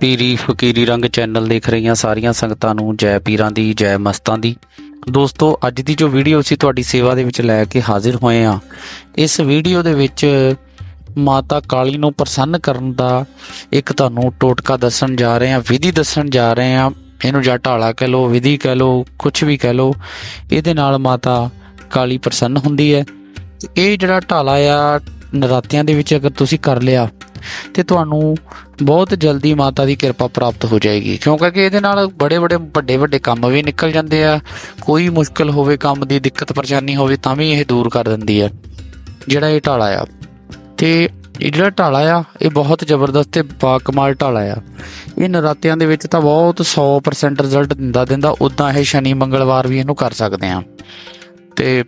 ਪੀਰੀ ਫਕੀਰੀ ਰੰਗ ਚੈਨਲ ਦੇਖ ਰਹੀਆਂ ਸਾਰੀਆਂ ਸੰਗਤਾਂ ਨੂੰ ਜੈ ਪੀਰਾਂ ਦੀ, ਜੈ ਮਸਤਾਂ ਦੀ। ਦੋਸਤੋ, ਅੱਜ ਦੀ ਜੋ ਵੀਡੀਓ ਅਸੀਂ ਤੁਹਾਡੀ ਸੇਵਾ ਦੇ ਵਿੱਚ ਲੈ ਕੇ ਹਾਜ਼ਰ ਹੋਏ ਆ ਇਸ ਵੀਡੀਓ ਦੇ ਵਿੱਚ ਮਾਤਾ ਕਾਲੀ ਨੂੰ ਪ੍ਰਸੰਨ ਕਰਨ ਦਾ ਇੱਕ ਤੁਹਾਨੂੰ ਟੋਟਕਾ ਦੱਸਣ ਜਾ ਰਹੇ ਆ ਵਿਧੀ ਦੱਸਣ ਜਾ ਰਹੇ ਆ ਇਹਨੂੰ ਜਾਂ ਢਾਲਾ ਕਹਿ ਲਓ, ਵਿਧੀ ਕਹਿ ਲਓ ਕੁਝ ਵੀ ਕਹਿ ਲਓ, ਇਹਦੇ ਨਾਲ ਮਾਤਾ ਕਾਲੀ ਪ੍ਰਸੰਨ ਹੁੰਦੀ ਹੈ। ਤੇ ਇਹ ਜਿਹੜਾ ਢਾਲਾ ਆ, ਨਰਾਤਿਆਂ ਦੇ ਵਿੱਚ ਅਗਰ ਤੁਸੀਂ ਕਰ ਲਿਆ, ਤੇ ਤੁਹਾਨੂੰ ਬਹੁਤ ਜਲਦੀ ਮਾਤਾ ਦੀ ਕਿਰਪਾ ਪ੍ਰਾਪਤ ਹੋ ਜਾਏਗੀ। ਕਿਉਂਕਿ ਕਿ ਇਹਦੇ ਨਾਲ ਬੜੇ ਬੜੇ, ਵੱਡੇ ਵੱਡੇ ਕੰਮ ਵੀ ਨਿਕਲ ਜਾਂਦੇ ਆ। ਕੋਈ ਮੁਸ਼ਕਲ ਹੋਵੇ, ਕੰਮ ਦੀ ਦਿੱਕਤ ਪਰੇਸ਼ਾਨੀ ਹੋਵੇ, ਤਾਂ ਵੀ ਇਹ ਦੂਰ ਕਰ ਦਿੰਦੀ ਹੈ ਜਿਹੜਾ ਇਹ ਢਾਲਾ ਆ। ਤੇ ਇਹ ਜਿਹੜਾ ਢਾਲਾ ਆ, ਇਹ ਬਹੁਤ ਜ਼ਬਰਦਸਤ ਤੇ ਬਾਕਮਾਲ ਢਾਲਾ ਆ। ਇਹ ਨਰਾਤਿਆਂ ਦੇ ਵਿੱਚ ਤਾਂ ਬਹੁਤ 100% ਰਿਜ਼ਲਟ ਦਿੰਦਾ ਦਿੰਦਾ ਉਦਾਂ ਇਹ ਸ਼ਨੀ ਮੰਗਲਵਾਰ ਵੀ ਇਹਨੂੰ ਕਰ ਸਕਦੇ ਆ। ਤੇ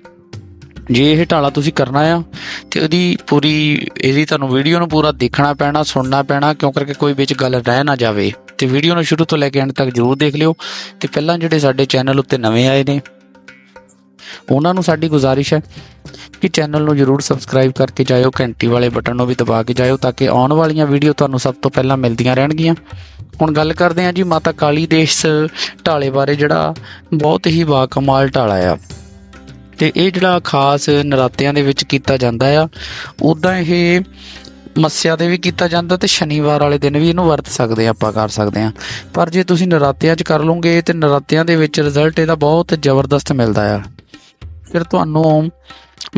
ਜੇ ਇਹ ਢਾਲਾ ਤੁਸੀਂ ਕਰਨਾ ਆ, ਤੇ ਉਹਦੀ ਪੂਰੀ, ਇਹਦੀ ਤੁਹਾਨੂੰ ਵੀਡੀਓ ਨੂੰ ਪੂਰਾ ਦੇਖਣਾ ਪੈਣਾ, ਸੁਣਨਾ ਪੈਣਾ, ਕਿਉਂ ਕਰਕੇ ਕੋਈ ਵਿੱਚ ਗੱਲ ਰਹਿ ਨਾ ਜਾਵੇ। ਤੇ ਵੀਡੀਓ ਨੂੰ ਸ਼ੁਰੂ ਤੋਂ ਲੈ ਕੇ ਅੰਤ ਤੱਕ ਜਰੂਰ ਦੇਖ ਲਿਓ। ਤੇ ਪਹਿਲਾਂ ਜਿਹੜੇ ਸਾਡੇ ਚੈਨਲ ਉੱਤੇ ਨਵੇਂ ਆਏ ਨੇ, ਉਹਨਾਂ ਨੂੰ ਸਾਡੀ ਗੁਜ਼ਾਰਿਸ਼ ਹੈ ਕਿ ਚੈਨਲ ਨੂੰ ਜਰੂਰ ਸਬਸਕ੍ਰਾਈਬ ਕਰਕੇ ਜਾਇਓ, ਘੰਟੀ ਵਾਲੇ ਬਟਨ ਨੂੰ ਵੀ ਦਬਾ ਕੇ ਜਾਇਓ, ਤਾਂ ਕਿ ਆਉਣ ਵਾਲੀਆਂ ਵੀਡੀਓ ਤੁਹਾਨੂੰ ਸਭ ਤੋਂ ਪਹਿਲਾਂ ਮਿਲਦੀਆਂ ਰਹਿਣਗੀਆਂ। ਹੁਣ ਗੱਲ ਕਰਦੇ ਹਾਂ ਜੀ ਮਾਤਾ ਕਾਲੀ ਦੇ ਇਸ ਢਾਲੇ ਬਾਰੇ, ਜਿਹੜਾ ਬਹੁਤ ਹੀ ਬਾਕਮਾਲ ਢਾਲਾ ਆ। ਤੇ ਇਹ ਜਿਹੜਾ ਖਾਸ ਨਰਾਤਿਆਂ ਦੇ ਵਿੱਚ ਕੀਤਾ ਜਾਂਦਾ ਆ ਉਦਾਂ ਇਹ ਮੱਸਿਆ ਤੇ ਵੀ ਕੀਤਾ ਜਾਂਦਾ ਤੇ ਸ਼ਨੀਵਾਰ ਵਾਲੇ ਦਿਨ ਵੀ ਇਹਨੂੰ ਵਰਤ ਸਕਦੇ ਆ, ਆਪਾਂ ਕਰ ਸਕਦੇ ਆ। ਪਰ ਜੇ ਤੁਸੀਂ ਨਰਾਤਿਆਂ 'ਚ ਕਰ ਲਓਗੇ ਤੇ ਨਰਾਤਿਆਂ ਦੇ ਵਿੱਚ ਰਿਜ਼ਲਟ ਇਹਦਾ ਬਹੁਤ ਜ਼ਬਰਦਸਤ ਮਿਲਦਾ ਆ। ਫਿਰ ਤੁਹਾਨੂੰ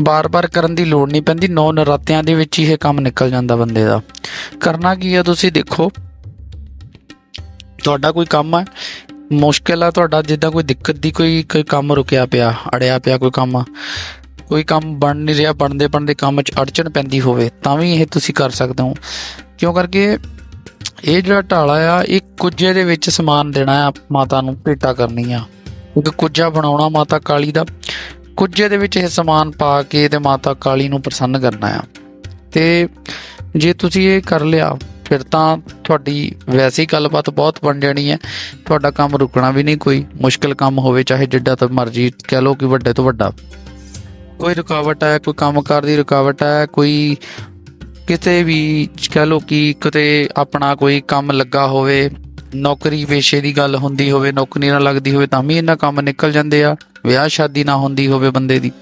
ਬਾਰ-ਬਾਰ ਕਰਨ ਦੀ ਲੋੜ ਨਹੀਂ ਪੈਂਦੀ, ਨੌ ਨਰਾਤਿਆਂ ਦੇ ਵਿੱਚ ਹੀ ਇਹ ਕੰਮ ਨਿਕਲ ਜਾਂਦਾ ਬੰਦੇ ਦਾ। ਕਰਨਾ ਕੀ ਆ ਤੁਸੀਂ ਦੇਖੋ, ਤੁਹਾਡਾ ਕੋਈ ਕੰਮ ਹੈ ਮੁਸ਼ਕਿਲ ਆ ਤੁਹਾਡਾ, ਜਿੱਦਾਂ ਕੋਈ ਦਿੱਕਤ ਦੀ ਕੋਈ ਕੋਈ ਕੰਮ ਰੁਕਿਆ ਪਿਆ, ਅੜਿਆ ਪਿਆ ਕੋਈ ਕੰਮ। ਕੋਈ ਕੰਮ ਬਣ ਨਹੀਂ ਰਿਹਾ, ਬਣਦੇ ਬਣਦੇ ਕੰਮ 'ਚ ਅੜਚਣ ਪੈਂਦੀ ਹੋਵੇ, ਤਾਂ ਵੀ ਇਹ ਤੁਸੀਂ ਕਰ ਸਕਦੇ ਹੋ। ਕਿਉਂ ਕਰਕੇ? ਇਹ ਜਿਹੜਾ ਢਾਲਾ ਆ, ਇਹ ਕੁੱਜੇ ਦੇ ਵਿੱਚ ਸਮਾਨ ਦੇਣਾ ਆ ਮਾਤਾ ਨੂੰ, ਭੇਟਾ ਕਰਨੀ ਆ। ਇੱਕ ਕੁੱਜਾ ਬਣਾਉਣਾ ਮਾਤਾ ਕਾਲੀ ਦਾ। ਕੁੱਜੇ ਦੇ ਵਿੱਚ ਇਹ ਸਮਾਨ ਪਾ ਕੇ ਤੇ ਮਾਤਾ ਕਾਲੀ ਨੂੰ ਪ੍ਰਸੰਨ ਕਰਨਾ ਆ। ਤੇ ਜੇ ਤੁਸੀਂ ਇਹ ਕਰ ਲਿਆ ਫਿਰ ਤਾਂ ਤੁਹਾਡੀ ਵੈਸੇ ਗੱਲਬਾਤ ਬਹੁਤ ਬਣ ਜਾਣੀ ਹੈ। ਤੁਹਾਡਾ ਕੰਮ ਰੁਕਣਾ ਵੀ ਨਹੀਂ ਕੋਈ। ਮੁਸ਼ਕਲ ਕੰਮ ਹੋਵੇ, ਚਾਹੇ ਜਿੱਡਾ ਤਾਂ ਮਰਜ਼ੀ ਕਹਿ ਲਓ ਕਿ ਵੱਡੇ ਤੋਂ ਵੱਡਾ। ਕੋਈ ਰੁਕਾਵਟ ਹੈ, ਕੋਈ ਕੰਮਕਾਰ ਦੀ ਰੁਕਾਵਟ ਹੈ, ਕੋਈ ਕਿਤੇ ਵੀ ਕਹਿ ਲਓ ਕਿ ਕਿਤੇ ਆਪਣਾ ਕੋਈ ਕੰਮ ਲੱਗਾ ਹੋਵੇ, ਨੌਕਰੀ ਪੇਸ਼ੇ ਦੀ ਗੱਲ ਹੁੰਦੀ ਹੋਵੇ, ਨੌਕਰੀ ਨਾ ਲੱਗਦੀ ਹੋਵੇ, ਤਾਂ ਵੀ ਇਹਨਾਂ ਕੰਮ ਨਿਕਲ ਜਾਂਦੇ ਆ। ਵਿਆਹ ਸ਼ਾਦੀ ਨਾ ਹੁੰਦੀ ਹੋਵੇ ਬੰਦੇ ਦੀ।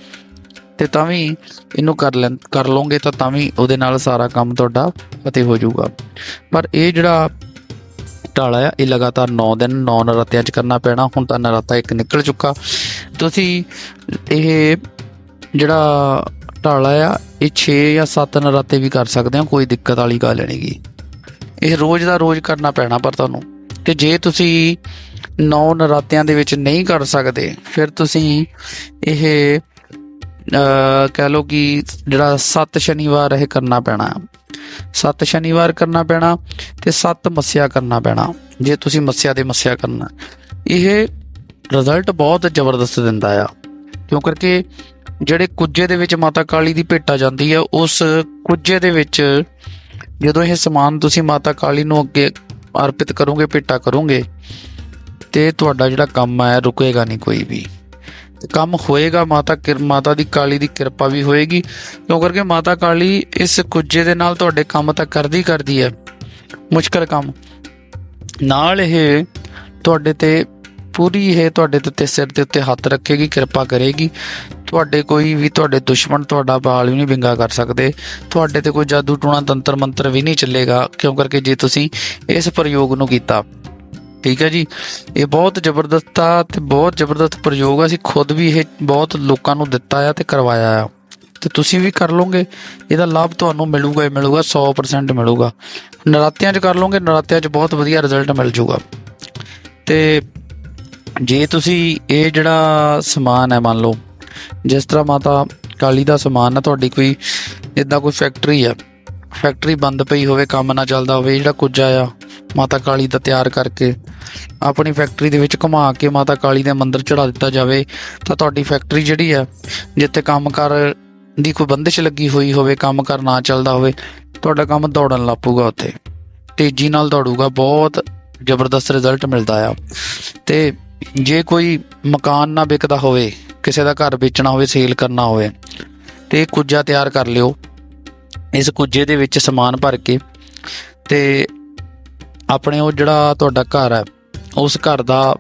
ਤੇ ਤਾਂ ਵੀ ਇਹਨੂੰ ਕਰ ਲੈ, ਕਰ ਲਓਗੇ ਤਾਂ ਤਾਂ ਵੀ ਉਹਦੇ ਨਾਲ ਸਾਰਾ ਕੰਮ ਤੁਹਾਡਾ ਫਤਿਹ ਹੋ ਜਾਊਗਾ। ਪਰ ਇਹ ਜਿਹੜਾ ਢਾਲਾ ਆ, ਇਹ ਲਗਾਤਾਰ 9 ਦਿਨ 9 ਨਰਾਤਿਆਂ ਚ ਕਰਨਾ ਪੈਣਾ, ਹੁਣ ਤਾਂ ਨਰਾਤਾ ਇੱਕ ਨਿਕਲ ਚੁੱਕਾ। ਤੁਸੀਂ ਇਹ ਜਿਹੜਾ ਢਾਲਾ ਆ, ਇਹ 6 ਜਾਂ 7 ਨਰਾਤੇ ਵੀ ਕਰ ਸਕਦੇ ਹੋ, ਕੋਈ ਦਿੱਕਤ ਵਾਲੀ ਗੱਲ ਨਹੀਂਗੀ ਇਹ ਰੋਜ਼ ਦਾ ਰੋਜ਼ ਕਰਨਾ ਪੈਣਾ ਪਰ ਤੁਹਾਨੂੰ। ਤੇ ਜੇ ਤੁਸੀਂ 9 ਨਰਾਤਿਆਂ ਦੇ ਵਿੱਚ ਨਹੀਂ ਕਰ ਸਕਦੇ, ਫਿਰ ਤੁਸੀਂ ਇਹ ਕਹਿ ਲਓ ਕਿ ਜਿਹੜਾ 7 ਸ਼ਨੀਵਾਰ ਇਹ ਕਰਨਾ ਪੈਣਾ। 7 ਸ਼ਨੀਵਾਰ ਕਰਨਾ ਪੈਣਾ ਤੇ 7 ਮੱਸਿਆ ਕਰਨਾ ਪੈਣਾ, ਜੇ ਤੁਸੀਂ ਮੱਸਿਆ ਦੇ ਮੱਸਿਆ ਕਰਨਾ। ਇਹ ਰਿਜ਼ਲਟ ਬਹੁਤ ਜ਼ਬਰਦਸਤ ਦਿੰਦਾ ਆ। ਕਿਉਂ ਕਰਕੇ ਜਿਹੜੇ ਕੁੱਜੇ ਦੇ ਵਿੱਚ ਮਾਤਾ ਕਾਲੀ ਦੀ ਭੇਟਾ ਜਾਂਦੀ ਆ, ਉਸ ਕੁੱਜੇ ਦੇ ਵਿੱਚ ਜਦੋਂ ਇਹ ਸਮਾਨ ਤੁਸੀਂ ਮਾਤਾ ਕਾਲੀ ਨੂੰ ਅੱਗੇ ਅਰਪਿਤ ਕਰੋਗੇ, ਭੇਟਾ ਕਰੋਗੇ, ਤੇ ਤੁਹਾਡਾ ਜਿਹੜਾ ਕੰਮ ਹੈ ਰੁਕੇਗਾ ਨਹੀਂ ਕੋਈ ਵੀ। ਤੇ ਕੰਮ ਹੋਏਗਾ, ਮਾਤਾ ਕਿਰ, ਮਾਤਾ ਦੀ ਕਾਲੀ ਦੀ ਕਿਰਪਾ ਵੀ ਹੋਏਗੀ। ਕਿਉਂ ਕਰਕੇ ਮਾਤਾ ਕਾਲੀ ਇਸ ਕੁੱਜੇ ਦੇ ਨਾਲ ਤੁਹਾਡੇ ਕੰਮ ਤਾਂ ਕਰਦੀ ਕਰਦੀ ਹੈ। ਮੁਸ਼ਕਲ ਕੰਮ। ਨਾਲ ਇਹ ਤੁਹਾਡੇ ਤੇ, ਪੂਰੀ ਇਹ ਤੁਹਾਡੇ ਤੇ ਸਿਰ ਦੇ ਉੱਤੇ ਹੱਥ ਰੱਖੇਗੀ, ਕਿਰਪਾ ਕਰੇਗੀ। ਤੁਹਾਡੇ ਕੋਈ ਵੀ ਤੁਹਾਡੇ ਦੁਸ਼ਮਣ, ਤੁਹਾਡਾ ਬਾਲ ਵੀ ਨਹੀਂ ਵਿੰਗਾ ਕਰ ਸਕਦੇ। ਤੁਹਾਡੇ ਤੇ ਕੋਈ ਜਾਦੂ ਟੂਣਾ ਤੰਤਰ ਮੰਤਰ ਵੀ ਨਹੀਂ ਚੱਲੇਗਾ। ਕਿਉਂ ਕਰਕੇ ਜੇ ਤੁਸੀਂ ਇਸ ਪ੍ਰਯੋਗ ਨੂੰ ਕੀਤਾ। ਠੀਕ ਹੈ ਜੀ। ਇਹ ਬਹੁਤ ਜ਼ਬਰਦਸਤ ਆ ਤੇ ਬਹੁਤ ਜ਼ਬਰਦਸਤ ਪ੍ਰਯੋਗ ਆ। ਅਸੀਂ ਖੁਦ ਵੀ ਇਹ ਬਹੁਤ ਲੋਕਾਂ ਨੂੰ ਦਿੱਤਾ ਆ ਤੇ ਕਰਵਾਇਆ ਆ। ਤੇ ਤੁਸੀਂ ਵੀ ਕਰ ਲਓਗੇ। ਇਹਦਾ ਲਾਭ ਤੁਹਾਨੂੰ ਮਿਲੂਗਾ ਹੀ ਮਿਲੂਗਾ 100% ਮਿਲੂਗਾ। ਨਰਾਤਿਆਂ 'ਚ ਕਰ ਲਓਗੇ, ਨਰਾਤਿਆਂ 'ਚ ਬਹੁਤ ਵਧੀਆ ਰਿਜ਼ਲਟ ਮਿਲ ਜੂਗਾ। ਤੇ ਜੇ ਤੁਸੀਂ ਇਹ ਜਿਹੜਾ ਸਮਾਨ ਹੈ, ਮੰਨ ਲਓ, ਜਿਸ ਤਰ੍ਹਾਂ ਮਾਤਾ ਕਾਲੀ ਦਾ ਸਮਾਨ ਹੈ ਤੁਹਾਡੀ ਕੋਈ ਇਦਾਂ ਕੋਈ ਫੈਕਟਰੀ ਆ। ਫੈਕਟਰੀ ਬੰਦ ਪਈ ਹੋਵੇ, ਕੰਮ ਨਾ ਚੱਲਦਾ ਹੋਵੇ ਜਿਹੜਾ ਕੁਝ ਆ ਮਾਤਾ ਕਾਲੀ ਦਾ ਤਿਆਰ ਕਰਕੇ ਆਪਣੀ ਫੈਕਟਰੀ ਦੇ ਵਿੱਚ ਘੁਮਾ ਕੇ ਮਾਤਾ ਕਾਲੀ ਦੇ ਮੰਦਿਰ ਚੜਾ ਦਿੱਤਾ ਜਾਵੇ, ਤਾਂ ਤੁਹਾਡੀ ਫੈਕਟਰੀ ਜਿਹੜੀ ਆ ਜਿੱਥੇ ਕੰਮਕਾਰ ਦੀ ਕੋਈ ਬੰਦਿਸ਼ ਲੱਗੀ ਹੋਈ ਹੋਵੇ ਕੰਮਕਾਰ ਨਾ ਚੱਲਦਾ ਹੋਵੇ, ਤੁਹਾਡਾ ਕੰਮ ਦੌੜਨ ਲੱਪੂਗਾ ਉੱਥੇ। ਤੇਜ਼ੀ ਨਾਲ ਦੌੜੂਗਾ, ਬਹੁਤ ਜ਼ਬਰਦਸਤ ਰਿਜ਼ਲਟ ਮਿਲਦਾ ਆ। ਤੇ ਜੇ ਕੋਈ ਮਕਾਨ ਨਾ ਵਿਕਦਾ ਹੋਵੇ, ਕਿਸੇ ਦਾ ਘਰ ਵੇਚਣਾ ਹੋਵੇ ਸੇਲ ਕਰਨਾ ਹੋਵੇ, ਤੇ ਕੁੱਜਾ ਤਿਆਰ ਕਰ ਲਿਓ। ਇਸ ਕੁੱਜੇ ਦੇ ਵਿੱਚ ਸਮਾਨ ਭਰ ਕੇ ਤੇ ਆਪਣੇ ਉਹ ਜਿਹੜਾ ਤੁਹਾਡਾ ਘਰ ਹੈ, ਉਸ ਘਰ ਦਾ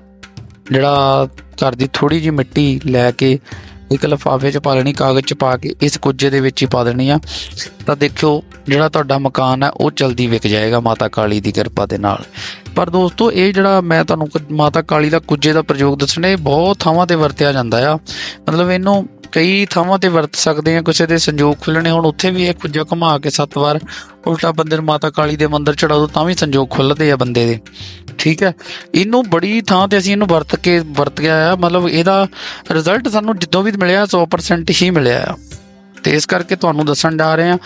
ਜਿਹੜਾ ਘਰ ਦੀ ਥੋੜੀ ਜਿਹੀ ਮਿੱਟੀ ਲੈ ਕੇ ਇੱਕ ਲਿਫਾਫੇ 'ਚ ਪਾ ਲੈਣੀ, ਕਾਗਜ਼ 'ਚ ਪਾ ਕੇ ਇਸ ਕੁੱਜੇ ਦੇ ਵਿੱਚ ਹੀ ਪਾ ਦੇਣੀ ਆ। ਤਾਂ ਦੇਖਿਓ, ਜਿਹੜਾ ਤੁਹਾਡਾ ਮਕਾਨ ਹੈ, ਉਹ ਜਲਦੀ ਵਿਕ ਜਾਏਗਾ ਮਾਤਾ ਕਾਲੀ ਦੀ ਕਿਰਪਾ ਦੇ ਨਾਲ। ਪਰ ਦੋਸਤੋ, ਇਹ ਜਿਹੜਾ ਮੈਂ ਤੁਹਾਨੂੰ ਕੁ- ਮਾਤਾ ਕਾਲੀ ਦਾ ਕੁੱਜੇ ਦਾ ਪ੍ਰਯੋਗ ਦੱਸਣਾ, ਇਹ ਬਹੁਤ ਥਾਵਾਂ ਤੇ ਵਰਤਿਆ ਜਾਂਦਾ ਆ। ਮਤਲਬ ਇਹਨੂੰ ਕਈ ਥਾਵਾਂ ਤੇ ਵਰਤ ਸਕਦੇ ਆ ਕਿਸੇ ਦੇ ਸੰਜੋਗ ਖੁੱਲਣੇ ਹੁਣ, ਉੱਥੇ ਵੀ ਇਹ ਕੁੱਜਾ ਘੁਮਾ ਕੇ ਸੱਤ ਵਾਰ ਉਲਟਾ ਬੰਦੇ ਨੂੰ ਮਾਤਾ ਕਾਲੀ ਦੇ ਮੰਦਿਰ ਚੜਾ ਦੋ, ਤਾਂ ਵੀ ਸੰਜੋਗ ਖੁੱਲਦੇ ਆ ਬੰਦੇ ਦੇ। ਠੀਕ ਹੈ? ਇਹਨੂੰ ਬੜੀ ਥਾਂ ਤੇ ਅਸੀਂ ਇਹਨੂੰ ਵਰਤ ਕੇ, ਵਰਤ ਗਿਆ ਆ ਮਤਲਬ ਇਹਦਾ ਰਿਜ਼ਲਟ ਸਾਨੂੰ ਜਿੱਦੋਂ ਵੀ ਮਿਲਿਆ 100% ਹੀ ਮਿਲਿਆ ਆ। ਤੇ ਇਸ ਕਰਕੇ ਤੁਹਾਨੂੰ ਦੱਸਣ ਜਾ ਰਹੇ ਆ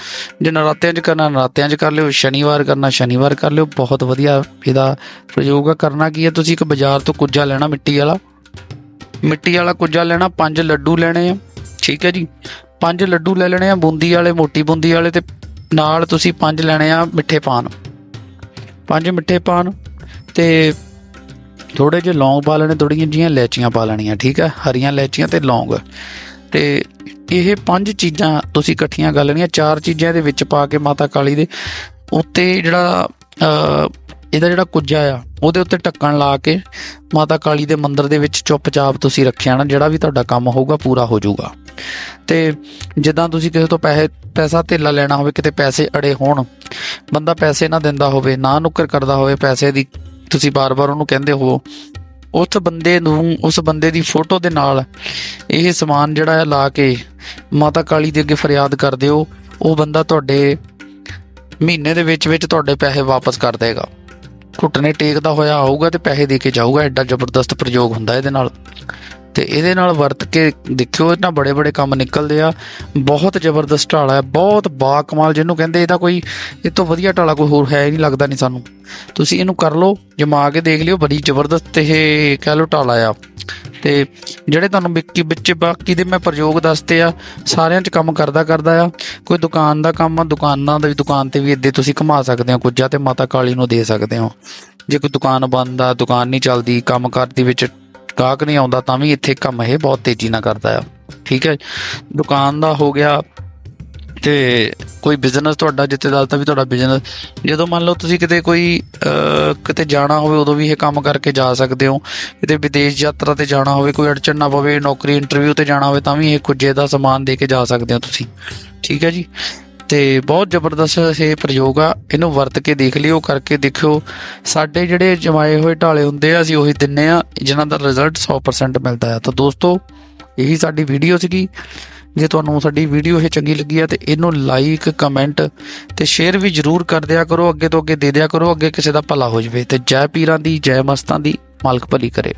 ਜੇ ਨਰਾਤਿਆਂ 'ਚ ਕਰਨਾ, ਨਰਾਤਿਆਂ 'ਚ ਕਰ ਲਿਓ, ਸ਼ਨੀਵਾਰ ਕਰਨਾ, ਸ਼ਨੀਵਾਰ ਕਰ ਲਿਓ, ਬਹੁਤ ਵਧੀਆ ਇਹਦਾ ਪ੍ਰਯੋਗ ਆ। ਕਰਨਾ ਕੀ ਹੈ? ਤੁਸੀਂ ਇੱਕ ਬਾਜ਼ਾਰ ਤੋਂ ਕੁੱਜਾ ਲੈਣਾ, ਮਿੱਟੀ ਵਾਲਾ। ਮਿੱਟੀ ਵਾਲਾ ਕੁੱਜਾ ਲੈਣਾ, ਪੰਜ ਲੱਡੂ ਲੈਣੇ ਆ। ਠੀਕ ਹੈ ਜੀ। ਪੰਜ ਲੱਡੂ ਲੈ ਲੈਣੇ ਆ, ਬੂੰਦੀ ਵਾਲੇ, ਮੋਟੀ ਬੂੰਦੀ ਵਾਲੇ ਤੇ ਨਾਲ ਤੁਸੀਂ ਪੰਜ ਲੈਣੇ ਆ ਮਿੱਠੇ ਪਾਨ। ਪੰਜ ਮਿੱਠੇ ਪਾਨ ਤੇ ਥੋੜੇ ਜਿਹੇ ਲੌਂਗ ਪਾ ਲੈਣੇ ਥੋੜੀਆਂ ਜੀਆਂ ਲੈਚੀਆਂ ਪਾ ਲੈਣੀਆਂ, ਠੀਕ ਹੈ। ਹਰੀਆਂ ਲੈਚੀਆਂ ਤੇ ਲੌਂਗ। ਤੇ ਇਹ ਪੰਜ ਚੀਜ਼ਾਂ ਤੁਸੀਂ ਇਕੱਠੀਆਂ ਕਰ ਲੈਣੀਆਂ, ਚਾਰ ਚੀਜ਼ਾਂ ਦੇ ਵਿੱਚ ਪਾ ਕੇ ਮਾਤਾ ਕਾਲੀ ਦੇ। ਉੱਤੇ ਜਿਹੜਾ ਇਹਦਾ ਜਿਹੜਾ ਕੁੱਜਾ ਆ, ਉਹਦੇ ਉੱਤੇ ਢੱਕਣ ਲਾ ਕੇ ਮਾਤਾ ਕਾਲੀ ਦੇ ਮੰਦਿਰ ਦੇ ਵਿੱਚ ਚੁੱਪਚਾਪ ਤੁਸੀਂ ਰੱਖਿਆ ਨਾ, ਜਿਹੜਾ ਵੀ ਤੁਹਾਡਾ ਕੰਮ ਹੋਊਗਾ ਪੂਰਾ ਹੋ ਜਾਊਗਾ। ਤੇ ਜਿੱਦਾਂ ਤੁਸੀਂ ਕਿਸੇ ਤੋਂ ਪੈਸੇ, ਪੈਸਾ ਧੇਲਾ ਲੈਣਾ ਹੋਵੇ, ਕਿਤੇ ਪੈਸੇ ਅੜੇ ਹੋਣ, ਬੰਦਾ ਪੈਸੇ ਨਾ ਦਿੰਦਾ ਹੋਵੇ, ਨਾ ਨੁੱਕਰ ਕਰਦਾ ਹੋਵੇ, ਪੈਸੇ ਦੀ ਤੁਸੀਂ ਬਾਰ-ਬਾਰ ਉਹਨੂੰ ਕਹਿੰਦੇ ਹੋ ਉਸ ਬੰਦੇ ਨੂੰ, ਉਸ ਬੰਦੇ ਦੀ ਫੋਟੋ ਦੇ ਨਾਲ ਇਹ ਸਮਾਨ ਜਿਹੜਾ ਹੈ ਲਾ ਕੇ ਮਾਤਾ ਕਾਲੀ ਦੇ ਅੱਗੇ ਫਰਿਆਦ ਕਰਦੇ ਹੋ ਉਹ ਬੰਦਾ ਤੁਹਾਡੇ ਮਹੀਨੇ ਦੇ ਵਿੱਚ ਵਿੱਚ ਤੁਹਾਡੇ ਪੈਸੇ ਵਾਪਸ ਕਰ ਦੇਗਾ। ਘੁੱਟਨੇ ਟੇਕਦਾ ਹੋਇਆ ਆਊਗਾ ਤੇ ਪੈਸੇ ਦੇ ਕੇ ਜਾਊਗਾ, ਐਡਾ ਜ਼ਬਰਦਸਤ ਪ੍ਰਯੋਗ ਹੁੰਦਾ ਇਹਦੇ ਨਾਲ। ਤੇ ਇਹਦੇ ਨਾਲ ਵਰਤ ਕੇ ਦੇਖਿਓ ਇਹਨਾਂ ਬੜੇ ਬੜੇ ਕੰਮ ਨਿਕਲਦੇ ਆ। ਬਹੁਤ ਜ਼ਬਰਦਸਤ ਢਾਲਾ ਹੈ, ਬਹੁਤ ਬਾ ਕਮਾਲ ਜਿਹਨੂੰ ਕਹਿੰਦੇ, ਇਹਦਾ ਕੋਈ, ਇਹ ਤੋਂ ਵਧੀਆ ਢਾਲਾ ਕੋਈ ਹੋਰ ਹੈ ਹੀ ਨਹੀਂ, ਲੱਗਦਾ ਨਹੀਂ ਸਾਨੂੰ। ਤੁਸੀਂ ਇਹਨੂੰ ਕਰ ਲਓ, ਜਮਾ ਕੇ ਦੇਖ ਲਿਓ, ਬੜੀ ਜ਼ਬਰਦਸਤ ਇਹ ਕਹਿ ਲਓ ਢਾਲਾ ਆ। ਤੇ ਜਿਹੜੇ ਤੁਹਾਨੂੰ ਵਿੱਕੀ ਵਿੱਚ ਬਾਕੀ ਦੇ ਮੈਂ ਪ੍ਰਯੋਗ ਦੱਸਤੇ ਆ, ਸਾਰਿਆਂ 'ਚ ਕੰਮ ਕਰਦਾ ਕਰਦਾ ਆ। ਕੋਈ ਦੁਕਾਨ ਦਾ ਕੰਮ ਆ, ਦੁਕਾਨਾਂ ਦਾ ਵੀ ਦੁਕਾਨ ਤੇ ਵੀ ਇੱਦੇ ਤੁਸੀਂ ਘੁਮਾ ਸਕਦੇ ਹੋ ਕੁਝ ਤੇ ਮਾਤਾ ਕਾਲੀ ਨੂੰ ਦੇ ਸਕਦੇ ਹੋ। ਜੇ ਕੋਈ ਦੁਕਾਨ ਬੰਦ ਆ, ਦੁਕਾਨ ਨਹੀਂ ਚੱਲਦੀ, ਕੰਮ ਕਰਦੀ ਵਿੱਚ ਗਾਹਕ ਨਹੀਂ ਆਉਂਦਾ, ਤਾਂ ਵੀ ਇੱਥੇ ਕੰਮ ਇਹ ਬਹੁਤ ਤੇਜ਼ੀ ਨਾਲ ਕਰਦਾ ਆ। ਠੀਕ ਹੈ? ਦੁਕਾਨ ਦਾ ਹੋ ਗਿਆ ਤੇ ਕੋਈ ਬਿਜ਼ਨਸ ਤੁਹਾਡਾ, ਜਿੱਥੇ ਦੱਸਦਾ ਵੀ ਤੁਹਾਡਾ ਬਿਜ਼ਨਸ ਜਦੋਂ ਮੰਨ ਲਓ ਤੁਸੀਂ ਕਿਤੇ ਕੋਈ ਕਿਤੇ ਜਾਣਾ ਹੋਵੇ, ਉਦੋਂ ਵੀ ਇਹ ਕੰਮ ਕਰਕੇ ਜਾ ਸਕਦੇ ਹੋ। ਕਿਤੇ ਵਿਦੇਸ਼ ਯਾਤਰਾ ਤੇ ਜਾਣਾ ਹੋਵੇ, ਕੋਈ ਅੜਚਣ ਨਾ ਪਵੇ, ਨੌਕਰੀ ਇੰਟਰਵਿਊ ਤੇ ਜਾਣਾ ਹੋਵੇ, ਤਾਂ ਵੀ ਇਹ ਕੁਝੇ ਦਾ ਸਮਾਨ ਦੇ ਕੇ ਜਾ ਸਕਦੇ ਹੋ ਤੁਸੀਂ। ਠੀਕ ਹੈ ਜੀ? ਤੇ ਬਹੁਤ ਜ਼ਬਰਦਸਤ ਇਹ ਪ੍ਰਯੋਗ ਆ। ਇਹਨੂੰ ਵਰਤ ਕੇ ਦੇਖ ਲਿਓ, ਕਰਕੇ ਦੇਖਿਓ। ਸਾਡੇ ਜਿਹੜੇ ਜਮਾਏ ਹੋਏ ਢਾਲੇ ਹੁੰਦੇ ਆ, ਅਸੀਂ ਉਹੀ ਦਿੰਨੇ ਆ, ਜਿਨ੍ਹਾਂ ਦਾ ਰਿਜ਼ਲਟ 100% ਮਿਲਦਾ ਆ। ਤਾਂ ਦੋਸਤੋ, ਇਹੀ ਸਾਡੀ ਵੀਡੀਓ ਸੀਗੀ। ਜੇ ਤੁਹਾਨੂੰ ਸਾਡੀ ਵੀਡੀਓ ਇਹ ਚੰਗੀ ਲੱਗੀ ਆ ਤੇ ਇਹਨੂੰ ਲਾਈਕ ਕਮੈਂਟ ਤੇ ਸ਼ੇਅਰ ਵੀ ਜਰੂਰ ਕਰ ਦਿਆ ਕਰੋ, ਅੱਗੇ ਤੋਂ ਅੱਗੇ ਦੇ ਦਿਆ ਕਰੋ, ਅੱਗੇ ਕਿਸੇ ਦਾ ਭਲਾ ਹੋ ਜਵੇ। ਤੇ ਜੈ ਪੀਰਾਂ ਦੀ, ਜੈ ਮਸਤਾਂ ਦੀ ਮਾਲਕ ਭਲੀ ਕਰੇ।